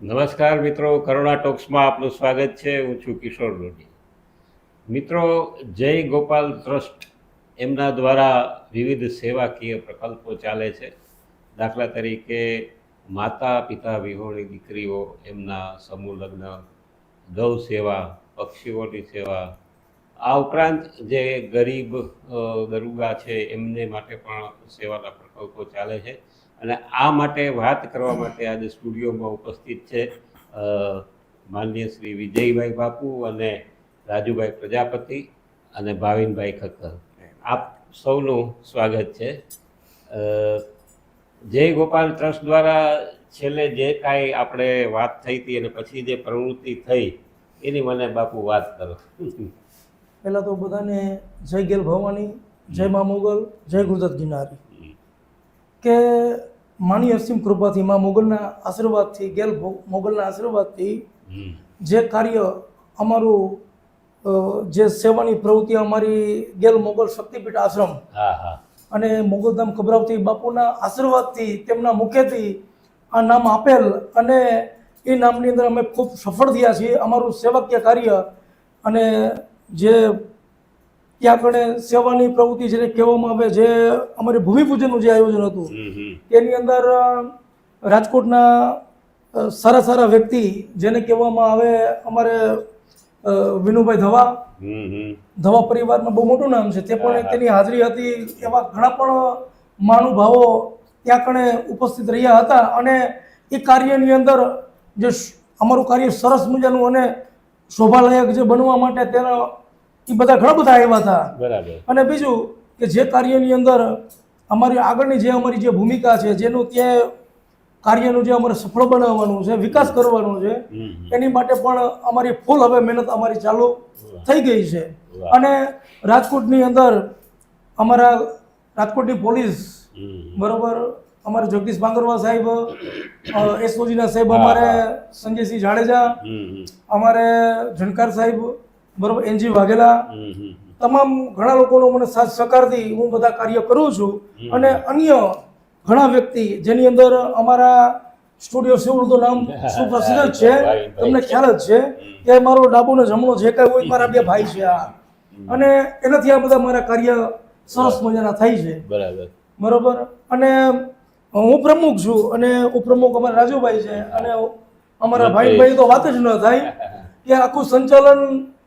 નમસ્કાર મિત્રો, કરુણા ટોક્સમાં આપનું સ્વાગત છે. હું છું કિશોર રોડી મિત્રો, જય ગોપાલ ટ્રસ્ટ એમના દ્વારા વિવિધ સેવાકીય પ્રકલ્પો ચાલે છે. દાખલા તરીકે, માતા, પિતા, વિહોણી દીકરીઓ એમના સમૂહ લગ્ન, ગૌ સેવા, પક્ષીઓની સેવા, આ ઉપરાંત જે ગરીબ ગરુગા છે એમને માટે પણ સેવાના પ્રકલ્પો ચાલે છે. અને આ માટે વાત કરવા માટે આજે સ્ટુડિયોમાં ઉપસ્થિત છે માનનીય શ્રી વિજયભાઈ બાપુ અને રાજુભાઈ પ્રજાપતિ અને ભાવિનભાઈ ખક્કર. આપ સૌનું સ્વાગત છે. જય ગોપાલ ટ્રસ્ટ દ્વારા છેલ્લે જે કાંઈ આપણે વાત થઈ હતી અને પછી જે પ્રવૃત્તિ થઈ, એની મને બાપુ વાત કરો. પહેલાં તો બધાને જય ગેલ ભવાની, જય મા મોગલ, જય ગુજરાત ગિરનારી. કે માની અસીમ કૃપાથી માં મોગલના આશીર્વાદથી ગેલ મોગલના આશીર્વાદથી જે કાર્ય અમારું જે સેવાની પ્રવૃત્તિ અમારી ગેલ મોગલ શક્તિપીઠ આશ્રમ અને મોગલધામ ખબરાવતી બાપુના આશીર્વાદથી તેમના મુખેથી આ નામ આપેલ અને એ નામની અંદર અમે ખૂબ સફળ થયા છીએ. અમારું સેવાકીય કાર્ય અને જે ત્યાં કણે સેવાની પ્રવૃત્તિ જેને કહેવામાં આવે જે અમારી ભૂમિપૂજનનું જે આયોજન હતું તેની અંદર રાજકોટના સારા સારા વ્યક્તિ જેને કહેવામાં આવે અમારે વિનુભાઈ ધવા. ધવા પરિવારમાં બહુ મોટું નામ છે. તે પણ તેની હાજરી હતી. એવા ઘણા પણ મહાનુભાવો ત્યાં કણે ઉપસ્થિત રહ્યા હતા અને એ કાર્યની અંદર જે અમારું કાર્ય સરસ મજાનું અને શોભાલાયક જે બનવા માટે તેના એ બધા ઘણા બધા આવ્યા હતા. બરાબર. અને બીજું કે જે કાર્યની અંદર અમારી આગળની જે અમારી જે ભૂમિકા છે જેનું ત્યાં કાર્યનું જે અમારે સફળ બનાવવાનું છે વિકાસ કરવાનો છે. એની માટે પણ અમારી ફૂલ હવે મહેનત અમારી ચાલુ થઈ ગઈ છે. અને રાજકોટની અંદર અમારા રાજકોટની પોલીસ બરોબર અમારે જગદીશ બાંગરવા સાહેબ એસઓજીના સાહેબ અમારે સંજયસિંહ જાડેજા. અમારે ઝણકાર સાહેબ બરોબર? એનજી વાઘેલા. તમામ ઘણા લોકોનો મને સાથ સહકારથી હું બધા કાર્ય કરું છું. અને અન્ય ઘણા વ્યક્તિ જેની અંદર અમારા સ્ટુડિયો સેવડનું નામ સુપ્રસિદ્ધ છે. તમને ખ્યાલ જ છે કે મારો ડાબો ને જમણો જે કાંઈ હોય મારા બે ભાઈ છે આ. અને એનાથી આ બધા મારા કાર્ય સરસ મજાના થાય છે. બરાબર. બરોબર? અને હું પ્રમુખ છું અને ઉપપ્રમુખ અમારા રાજુભાઈ છે. અને અમારા ભાઈ ભાઈ તો વાત જ ન થાય કે આખું સંચાલન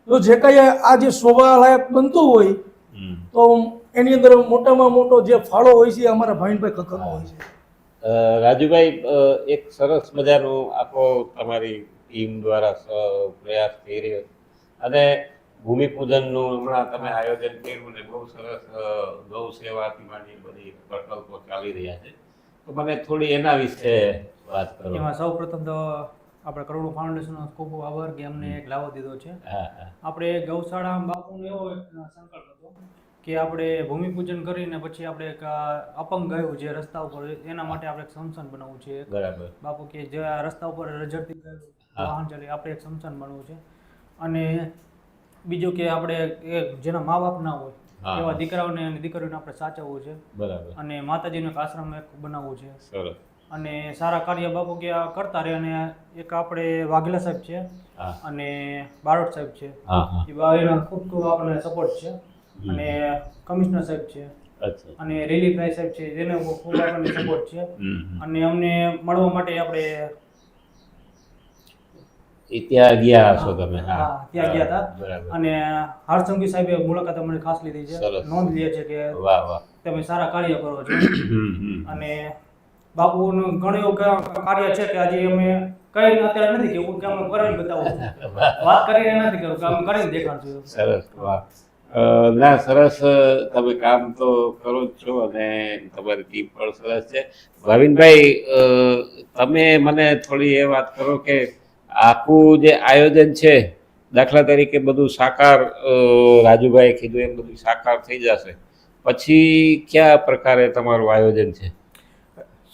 જો જે કાંઈ આ જે શોભાલાયક બનતું હોય તો એની અંદર મોટામાં મોટો જે ફાળો હોય છે એ અમારા ભાઈનભાઈ કકરનો હોય છે. રાજુભાઈ એક સરસ મજાનો આખો તમારી ટીમ દ્વારા પ્રયાસ થઈ રહ્યો અને ભૂમિપૂજનનું હમણાં તમે આયોજન કર્યું ને બહુ સરસ ગૌ સેવાથી માંડી બધી પ્રકલ્પો ચાલી રહ્યા છે. તો મને થોડી એના વિશે વાત કરો. એમાં સૌ પ્રથમ તો આપણે કરોડો ફાઉન્ડેશનનો ખૂબ આભાર કે અમને એક લાવો દીધો છે. આપણે ગૌશાળા બાપુનો એવો સંકલ્પ હતો કે આપણે ભૂમિપૂજન કરીને પછી આપણે એક અપંગ ગાયું જે રસ્તા ઉપર એના માટે આપણે એક સમસન બનાવવું છે. બરાબર. બાપુ કે જે આ રસ્તા ઉપર રજડતી ગાયું વાહન ચાલે આપણે એક સમસન બનાવવું છે. અને બીજું કે આપણે એક જેના મા બાપ ના હોય. એવા દીકરાઓને અને દીકરીઓને આપણે સાચવવું છે. બરાબર. અને માતાજીનો એક આશ્રમ એક બનાવવું છે. સરસ. અને સારા કાર્ય બાપુ કે આ કરતા રહે અને એક આપણે વાઘેલા સાહેબ છે અને બારોટ સાહેબ છે. એ બાવીના ખૂબ ખૂબ આપણને સપોર્ટ છે. અને કમિશનર સાહેબ છે. અને રેલી ભાઈ સાહેબ છે જેને ખૂબ આપણને સપોર્ટ છે. અને અમને મળવા માટે આપણે ત્યાં ગયા છો તમે હા, ત્યાં ગયા હતા. અને હરસંગી સાહેબે મુલાકાત અમને ખાસ લીધી છે. નોંધ લે છે કે વાહ વાહ. તમે સારા કાર્ય કરો છો. અને બાપુનું ઘણું કાર્ય છે કે આજે અમે કઈ અત્યારે નથી કેવું કે અમે કરીને બતાવું વાત કરીને નથી કરું કે અમે કરીને દેખાડશું. સરસ, વાહ. ના, સરસ તમે કામ તો કરો જ છો અને તમારી ટીમ પણ સરસ છે. ભાવિનભાઈ તમે મને થોડી એ વાત કરો કે આખું જે આયોજન છે, દાખલા તરીકે બધું સાકાર રાજુભાઈ કીધું એમ બધું સાકાર થઈ જશે. પછી કયા પ્રકારે તમારું આયોજન છે?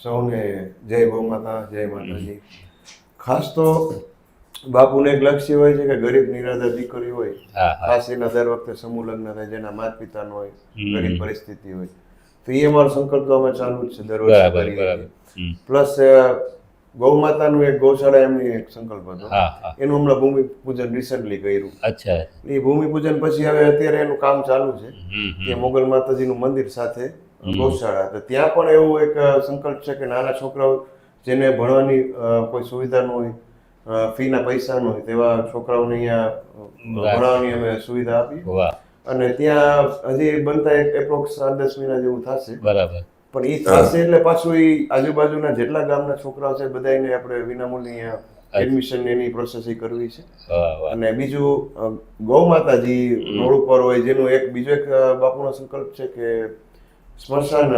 સૌને જય ગૌ માતા જય માતાજી. ખાસ તો બાપુને એક લક્ષ્ય હોય છે કે ગરીબ નિરાધાર દીકરી હોય ખાસ એના દર વખતે સમૂહ લગ્ન થાય જેના માતા પિતાનો હોય ગરીબ પરિસ્થિતિ હોય. તો એ અમારો સંકલ્પ તો અમે ચાલુ જ છે દર વર્ષે બરાબર કરીએ હમ. પ્લસ ગૌ માતાનું એક ગૌશાળા એમની એક સંકલ્પ હતો. એનું હમણાં ભૂમિ પૂજન રિસન્ટલી કર્યું. અચ્છા. એ ભૂમિ પૂજન પછી હવે અત્યારે એનું કામ ચાલુ છે. કે મોગલ માતાજીનું મંદિર સાથે ગૌશાળા. તો ત્યાં પણ એવું એક સંકલ્પ છે કે નાના છોકરાઓ જેને ભણવાની કોઈ સુવિધા ન હોય ફી ફીના પૈસા ન હોય તેવા છોકરાઓને અહીંયા ભણાવવાની અમે સુવિધા આપી અને ત્યાં હજી બનતા એક એપ્રોક્સ આઠ દસ મહિના જેવું થશે. બરાબર. પણ એ થશે એટલે પાછું એ આજુબાજુના જેટલા ગામના છોકરાઓ છે બધાને આપણે વિનામૂલ્ય એડમિશન એની પ્રોસેસ એ કરવી છે. અને બીજું ગૌ માતાજી રોડ ઉપર હોય જેનું એક બીજો એક બાપુનો સંકલ્પ છે કે સ્મશાન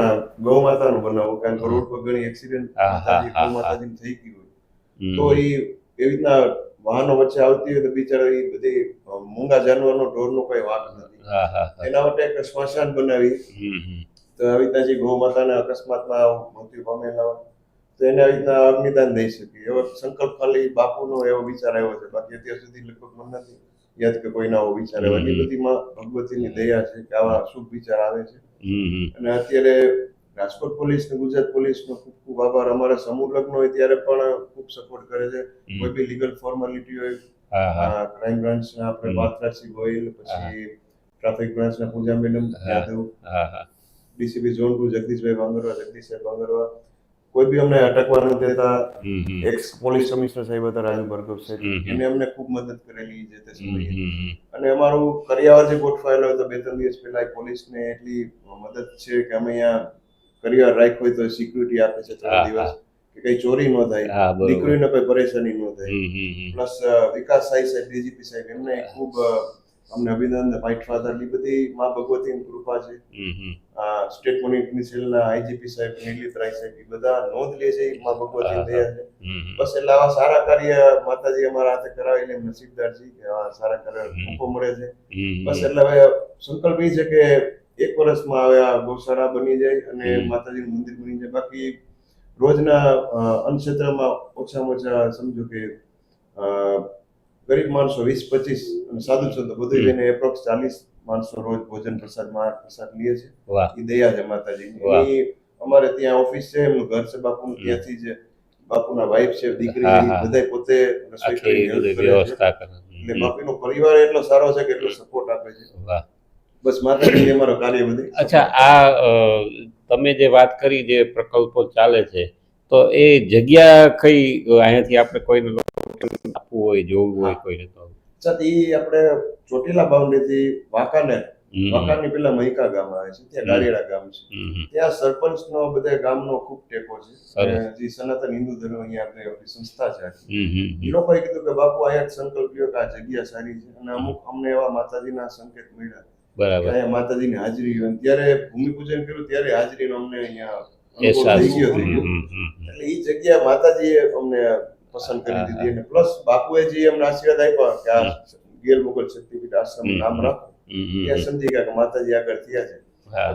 ગૌ માતાનું બનાવવું કારણ કે રોડ પર ઘણી એક્સિડન્ટ ગૌ માતાજીની થઈ ગયું હોય. તો એ એવી રીતના વાહનો વચ્ચે આવતી હોય તો બિચારા એ બધી મૂંગા જાનવરનો ઢોરનો કોઈ વાંક નથી. એના માટે એક સ્મશાન બનાવી. તો આવી રીતના જે ગૌ માતાને અકસ્માતમાં મૃત્યુ પામેલા હોય તો એને આવી રીતના અગ્નિદાન દઈ શકીએ. એવો સંકલ્પ ખાલી બાપુનો એવો વિચાર આવ્યો છે. બાકી અત્યાર સુધી લગભગ મને નથી યાદ કે કોઈના આવો વિચાર આવ્યો. એટલી બધીમાં ભગવતીની દયા છે કે આવા શુભ વિચાર આવે છે. અને અત્યારે રાજકોટ પોલીસ ને ગુજરાત પોલીસ નો ખૂબ ખૂબ આભાર. અમારા સમૂહ લગ્ન હોય ત્યારે પણ ખૂબ સપોર્ટ કરે છે. કોઈ બી લીગલ ફોર્માલિટી હોય ક્રાઇમ બ્રાન્ચ બ્રાન્ચના આપણે હમ. પાર્થરાજસિંહ ગોહિલ પછી ટ્રાફિક બ્રાન્ચના Pooja madam Yadav DCP zone two Jagdishbhai Bhangarva Jagdishbhai Bhangarva. કોઈ બી અમને અટકવા ન દેતા. એક્સ પોલીસ કમિશનર સાહેબ હતા રાજુ ભાર્ગવ સાહેબ. હમ. અમને ખૂબ મદદ કરેલી જે તે સમયે. અને અમારું કરિયાવર જે ગોઠવાયેલો હતો બે ત્રણ દિવસ પહેલા પોલીસને એટલી મદદ છે કે અમે અહીંયા કરિયાવર રાખ્યો હોય તો સિક્યુરિટી આપે છે ત્રણ દિવસ. કે કઈ ચોરી ન થાય. દીકરીને કોઈ પરેશાની ન થાય. પ્લસ વિકાસ સાહેબ સાહેબ ડીજીપી સાહેબ એમને ખૂબ અમને અભિનંદન ફાઇટ ફાધરની બધી મા ભગવતીની કૃપા છે. આ સ્ટેટ મોનિટરિંગ સેલના આઈજીપી સાહેબ નીલી રાય સાહેબ એ બધા નોંધ લે છે મા ભગવતી દયા છે. બસ એટલે આવા સારા કાર્ય માતાજી અમારા હાથે કરાવે એટલે નસીબદારજી કે આવા સારા કાર્ય મોકો મળે છે. બસ. એટલે હવે સંકલ્પ એ છે કે એક વર્ષમાં હવે આ ગૌશાળા બની જાય અને માતાજી માતાજીનું મંદિર બની જાય. બાકી રોજના અન્ન ક્ષેત્રમાં ઓછામાં ઓછા સમજો કે ગરીબ માણસો વીસ પચીસ અને સાધુ સંતો બધું. લઈને એપ્રોક્સ ચાલીસ માણસો રોજ ભોજન પ્રસાદમાં પ્રસાદ લે છે. એ દયા છે માતાજીની અમારે ત્યાં ઓફિસ છે એમનું ઘર છે બાપુનું ત્યાંથી જ બાપુના વાઈફ છે દીકરી. બધા પોતે રસોઈ કરીને વ્યવસ્થા કરે એટલે બાપીનો પરિવાર એટલો સારો છે કે એટલો સપોર્ટ આપે છે. બસ માતાજી અમારો કાર્ય બધી. અચ્છા આ તમે જે વાત કરી જે પ્રકલ્પો ચાલે છે તો એ જગ્યા કઈ અહીંયાથી આપણે કોઈને આપવું હોય જોવું હોય કોઈને તો સર એ આપણે ચોટીલા બાઉન્ડ્રીથી વાંકાનેર. વાંકાની પેલા મહિકા ગામ આવે છે ત્યાં. ગારેડા ગામ છે. ત્યાં સરપંચનો બધા ગામનો ખૂબ ટેકો છે. જે સનાતન હિન્દુ ધર્મ અહીંયા આપણે આપણી સંસ્થા છે. એ લોકોએ કીધું કે બાપુ અહીંયા સંકલ્પ લ્યો કે આ જગ્યા સારી છે. અને અમુક અમને એવા માતાજીના સંકેત મળ્યા. બરાબર. માતાજીની હાજરી ત્યારે ભૂમિ ભૂમિપૂજન કર્યું ત્યારે હાજરીનો અમને અહીંયા અહેસાસ. એટલે એ જગ્યા માતાજીએ અમને પસંદ કરી દીધી અને પ્લસ બાપુએ જે અમને આશીર્વાદ આપ્યા કે આ ગેલ મુગલ શક્તિપીઠ આશ્રમ નામ રાખો ત્યાં સમજી ગયા કે માતાજી આગળ થયા છે.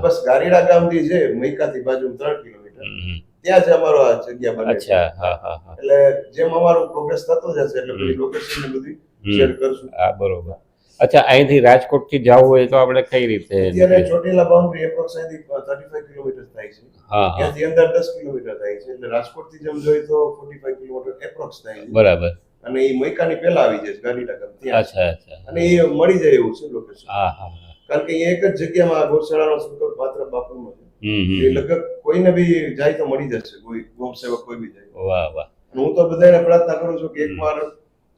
બસ ગારીડા ગામથી છે મૈકાથી બાજુ ત્રણ કિલોમીટર. ત્યાં જ અમારો આ જગ્યા બને છે. હા હા હા. એટલે જેમ અમારો પ્રોગ્રેસ થતો જશે એટલે. બધી લોકેશન ને બધી શેર કરશું. હા બરોબર. અચ્છા અહીંથી રાજકોટથી જવું હોય તો આપણે કઈ રીતે અત્યારે ચોટીલા બાઉન્ડ્રી એપ્રોક્સ અહીંથી થર્ટી ફાઈવ કિલોમીટર થાય છે. હા હા. ત્યાંથી અંદર દસ કિલોમીટર થાય છે. એટલે રાજકોટથી જેમ જોઈએ તો ફોર્ટી ફાઈવ કિલોમીટર એપ્રોક્સ થાય છે. બરાબર. અને એ મૈકાની પહેલા આવી જાય છે ત્યાં. અચ્છા અચ્છા. અને એ મળી જાય એવું છે લોકેશન હા હા હા. કારણ કે એક જ જગ્યામાં ગૌશાળાનો સંકલ્પ માત્ર બાપુનો છે. એ લગભગ કોઈને બી જાય તો મળી જશે કોઈ ગૌ સેવક કોઈ બી જાય. વાહ વાહ. હું તો બધાને પ્રાર્થના કરું છું કે એકવાર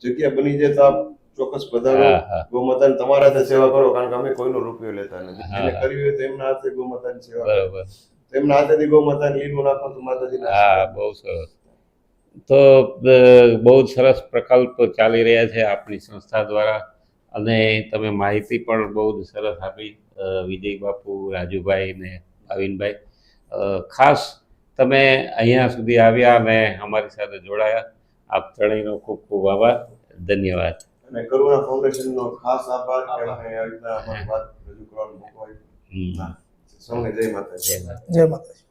જગ્યા બની જાય તો આપ ચોક્કસ હા ગૌમાતાની તમારા હાથે સેવા કરો કારણ કે અમે કોઈનો રૂપિયો લેતા નથી. એને. કરવી હોય તો એમના હાથે ગૌમાતાની સેવા બરાબર. એમના હાથેથી ગૌમાતાની લીલું નાખો તો માતાજી હા બહુ સરસ. તો બહુ સરસ પ્રકલ્પ ચાલી રહ્યા છે આપણી સંસ્થા દ્વારા. અને તમે માહિતી પણ બહુ જ સરસ આપી વિજય બાપુ રાજુભાઈ ને ભાવિનભાઈ. ખાસ તમે અહીંયા સુધી આવ્યા અને અમારી સાથે જોડાયા. આપ ત્રણેયનો ખૂબ ખૂબ આભાર. ધન્યવાદ. અને કરુણા ફાઉન્ડેશનનો ખાસ આભાર કે અમને આ રીતના અમારી વાત રજૂ કરવાનો મોકો આપ્યો. સૌને જય માતાજી. જય માતા. જય માતાજી.